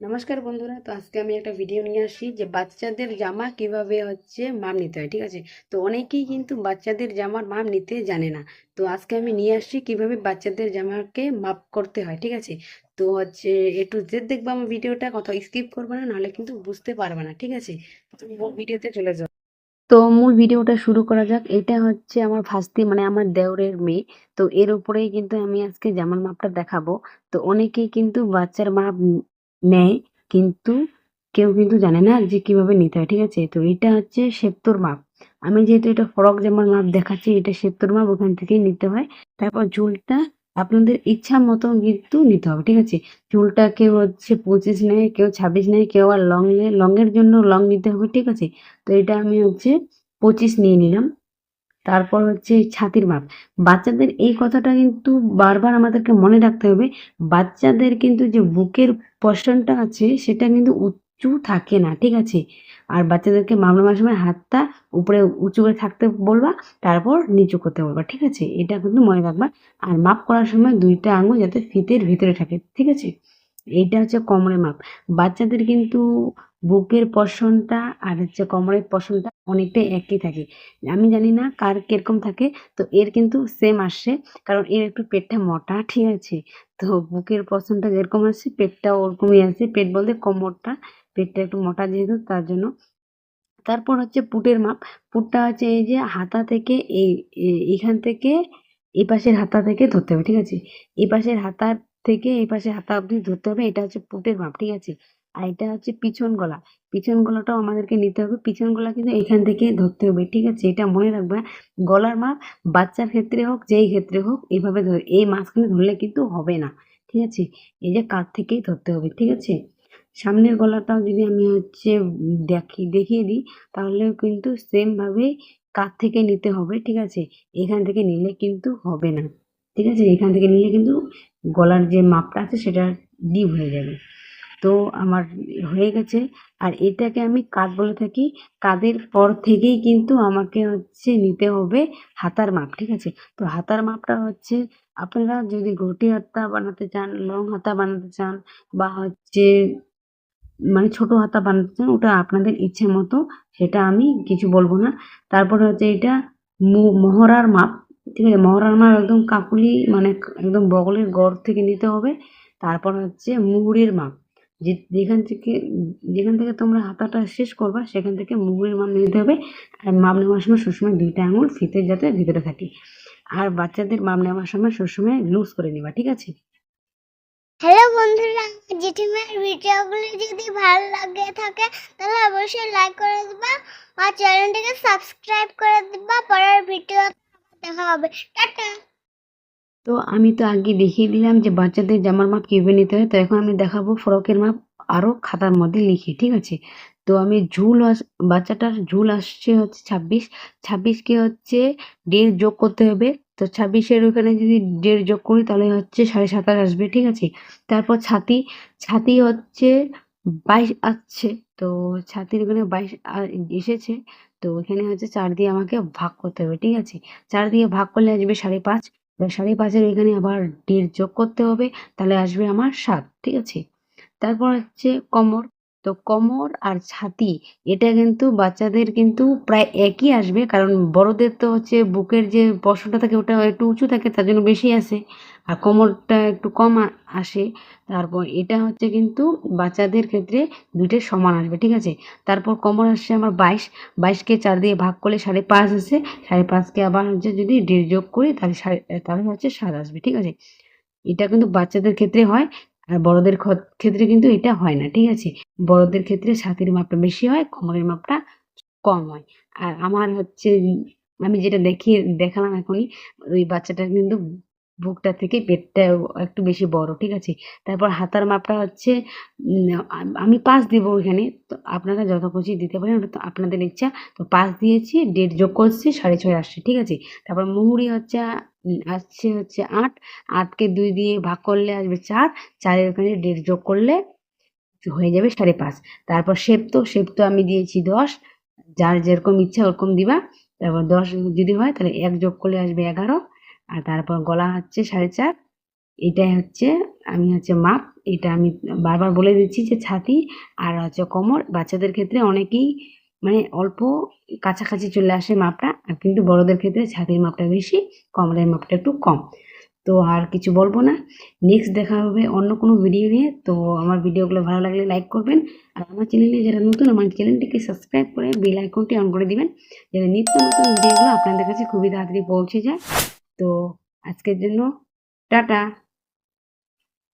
নমস্কার বন্ধুরা, তো আজকে আমি একটা ভিডিও নিয়ে আসি যে বাচ্চাদের জামা কীভাবে হচ্ছে মাপ নিতে হয়, ঠিক আছে? তো অনেকেই কিন্তু বাচ্চাদের জামার মাপ নিতে জানে না। তো আজকে আমি নিয়ে আসছি কীভাবে বাচ্চাদের জামাকে মাপ করতে হয়, ঠিক আছে? তো হচ্ছে একটু জেড দেখবে আমার ভিডিওটা কথা স্কিপ করবে না, নাহলে কিন্তু বুঝতে পারবে না, ঠিক আছে? ভিডিওতে চলে যাও তো মূল ভিডিওটা শুরু করা যাক, এটা হচ্ছে আমার ভাস্তি মানে আমার দেওরের মেয়ে। তো এর উপরেই কিন্তু আমি আজকে জামার মাপটা দেখাবো। তো অনেকেই কিন্তু বাচ্চার মাপ নেয় কিন্তু কেউ কিন্তু জানে না যে কীভাবে নিতে হয়, ঠিক আছে? তো এটা হচ্ছে সেপ্তর মাপ। আমি যেহেতু এটা ফ্রক জামার মাপ দেখাচ্ছি, এটা সেপ্তর মাপ, ওখান থেকেই নিতে হয়। তারপর ঝুলটা আপনাদের ইচ্ছা মতো কিন্তু নিতে হবে, ঠিক আছে? চুলটা কেউ হচ্ছে পঁচিশ নেয়, কেউ ছাব্বিশ নেয়, কেউ আর লং নেয় লংয়ের জন্য লং নিতে হবে, ঠিক আছে? তো এটা আমি হচ্ছে পঁচিশ নিয়ে নিলাম। তারপর হচ্ছে ছাতির মাপ। বাচ্চাদের এই কথাটা কিন্তু বারবার আমাদেরকে মনে রাখতে হবে। বাচ্চাদের কিন্তু যে বুকের পশনটা আছে, সেটা কিন্তু উঁচু থাকে না, ঠিক আছে? আর বাচ্চাদেরকে মাপ নেওয়ার সময় হাতটা উপরে উঁচু করে থাকতে বলবা, তারপর নিচু করতে বলবা, ঠিক আছে? এটা কিন্তু মনে রাখবা। আর মাপ করার সময় দুইটা আঙুল যাতে ফিতের ভিতরে থাকে, ঠিক আছে? এইটা হচ্ছে কোমরের মাপ। বাচ্চাদের কিন্তু বুকের পশনটা আর হচ্ছে কোমরের পশনটা অনেকটাই একই থাকে। আমি জানি না কার কীরকম থাকে, তো এর কিন্তু সেম আসছে কারণ এর একটু পেটটা মোটা, ঠিক আছে? তো বুকের পশনটা যেরকম আসছে পেটটা ওরকমই আছে পেট বলতে কোমরটা, পেটটা একটু মোটা যেহেতু, তার জন্য। তারপর হচ্ছে পুটের মাপ। পুটটা হচ্ছে এই যে হাতা থেকে এই, এ- এইখান থেকে এই পাশের হাতা থেকে ধরতে হবে, ঠিক আছে? এই পাশের হাতা থেকে এই পাশের হাতা অবধি ধরতে হবে, এটা হচ্ছে পুটের মাপ, ঠিক আছে? আর এটা হচ্ছে পিছন গলা। পিছন গলাটাও আমাদেরকে নিতে হবে, পিছন গলা কিন্তু এখান থেকে ধরতে হবে, ঠিক আছে? এটা মনে রাখবে, গলার মাপ বাচ্চার ক্ষেত্রে হোক, যেই ক্ষেত্রে হোক এইভাবে ধরে, এই মাঝখানে ধরলে কিন্তু হবে না, ঠিক আছে? এই যে কাঁধ থেকেই ধরতে হবে, ঠিক আছে? সামনের গলাটাও যদি আমি হচ্ছে দেখি, দেখিয়ে দিই, তাহলেও কিন্তু সেমভাবে কাঁধ থেকে নিতে হবে, ঠিক আছে? এখান থেকে নিলে কিন্তু হবে না। ঠিক আছে? এখান থেকে নিলে কিন্তু গলার যে মাপটা আছে সেটা ডিপ হয়ে যাবে। তো আমার হয়ে গেছে। আর এটাকে আমি কাঁধ বলে থাকি, কাঁধের পর থেকেই কিন্তু আমাকে হচ্ছে নিতে হবে হাতার মাপ, ঠিক আছে? তো হাতার মাপটা হচ্ছে আপনারা যদি ঘটি হাতা বানাতে চান, লং হাতা বানাতে চান বা হচ্ছে মানে ছোট হাতা বানাতে চান, ওটা আপনাদের ইচ্ছে মতো, সেটা আমি কিছু বলব না। তারপরে হচ্ছে এটা মু- মহড়ার মাপ ঠিক আছে মাপ একদম কাকুলি মানে একদম বগলের গড় থেকে নিতে হবে। তারপর হচ্ছে মুহুরির মাপ। যে যেখান থেকে যেখান থেকে তোমরা হাতাটা শেষ করবা, সেখান থেকে মুহুরির মাপ নিতে হবে। আর মাপ নেওয়ার সময় সবসময় দুইটা আঙুল ফিতে যাতে ভিতরে থাকে। আর বাচ্চাদের মাপ নেওয়ার সময় সবসময় লুজ করে নেবা, ঠিক আছে? হ্যালো বন্ধুরা, জেঠিমার ভিডিওগুলো যদি ভালো লাগে থাকে, তাহলে অবশ্যই লাইক করে দিবা। আর চ্যানেলটিকে সাবস্ক্রাইব করে দিবা। পরের ভিডিও হবে। টাটা। তো আমি তো আগে দেখিয়ে দিলাম যে বাচ্চাদের জামার মাপ কীভাবে নিতে হয়। তো এখন আমি দেখাবো ফ্রকের মাপ আরও খাতার মধ্যে লিখে, ঠিক আছে? তো আমি ঝুল বাচ্চাটার ঝুল আসছে হচ্ছে ছাব্বিশ। ছাব্বিশকে হচ্ছে দেড় যোগ করতে হবে। তো ছাব্বিশের ওখানে যদি দেড় যোগ করি তাহলে হচ্ছে সাড়ে সাতাশ আসবে, ঠিক আছে? তারপর ছাতি ছাতি হচ্ছে বাইশ আসছে। তো ছাতির ওখানে বাইশ এসেছে। তো এখানে হচ্ছে চার দিয়ে আমাকে ভাগ করতে হবে, ঠিক আছে? চার দিয়ে ভাগ করলে আসবে সাড়ে পাঁচ, এবার সাড়ে পাঁচের এখানে আবার দেড় যোগ করতে হবে, তাহলে আসবে আমার সাত, ঠিক আছে? তারপর হচ্ছে কোমর তো কোমর আর ছাতি, এটা কিন্তু বাচ্চাদের কিন্তু প্রায় একই আসবে। কারণ বড়দের তো হচ্ছে বুকের যে পশমটা থাকে ওটা একটু উঁচু থাকে, তার জন্য বেশি আসে। আর কোমরটা একটু কম আসে। তারপর এটা হচ্ছে কিন্তু বাচ্চাদের ক্ষেত্রে দুইটাই সমান আসবে, ঠিক আছে? তারপর কোমর আসছে আমার বাইশ। বাইশকে চার দিয়ে ভাগ করলে সাড়ে পাঁচ আসে। সাড়ে পাঁচকে আবার হচ্ছে যদি দেড় যোগ করি, তাহলে সাড়ে, তাহলে হচ্ছে সাত আসবে, ঠিক আছে? এটা কিন্তু বাচ্চাদের ক্ষেত্রে হয়, আর বড়দের ক্ষেত্রে কিন্তু এটা হয় না, ঠিক আছে? বড়দের ক্ষেত্রে ছাতির মাপটা বেশি হয়, কোমরের মাপটা কম হয়। আর আমার হচ্ছে, আমি যেটা দেখিয়ে দেখালাম এখনই, ওই বাচ্চাটার কিন্তু বুকটা থেকে পেটটা একটু বেশি বড়, ঠিক আছে? তারপর হাতার মাপটা হচ্ছে আমি পাঁচ দেবো ওইখানে, তো আপনারা যত খুশি দিতে পারেন, ওটা তো আপনাদের ইচ্ছা। তো পাঁচ দিয়েছি ডেট যোগ করছি, সাড়ে ছয় আসছে, ঠিক আছে? তারপর মুহুরি হচ্ছে আসছে হচ্ছে আট, আটকে দুই দিয়ে ভাগ করলে আসবে চার, চারের ওখানে ডেট যোগ করলে হয়ে যাবে সাড়ে পাঁচ। তারপর শেপ তো শেপ তো আমি দিয়েছি দশ। যার যেরকম ইচ্ছা ওরকম দিবা। তারপর দশ যদি হয় তাহলে এক যোগ করলে আসবে এগারো। আর তারপর গলা হচ্ছে সাড়ে চার। এটাই হচ্ছে, আমি হচ্ছে মাপ। এটা আমি বারবার বলে দিচ্ছি যে ছাতি আর হচ্ছে কোমর। বাচ্চাদের ক্ষেত্রে অনেকেই মানে অল্প কাছাকাছি চলে আসে মাপটা। কিন্তু বড়দের ক্ষেত্রে ছাতির মাপটা বেশি, কোমরের মাপটা একটু কম। তো আর কিছু বলব না। নেক্সট দেখা হবে অন্য কোনো ভিডিও নিয়ে। তো আমার ভিডিওগুলো ভালো লাগলে লাইক করবেন। আর আমার চ্যানেলে যারা নতুন, আমার চ্যানেলটিকে সাবস্ক্রাইব করে বেল আইকনটি অন করে দিবেন। যাতে নিত্য নতুন ভিডিওগুলো আপনাদের কাছে খুবই তাড়াতাড়ি পৌঁছে যায়। তো আজকের জন্য টাটা।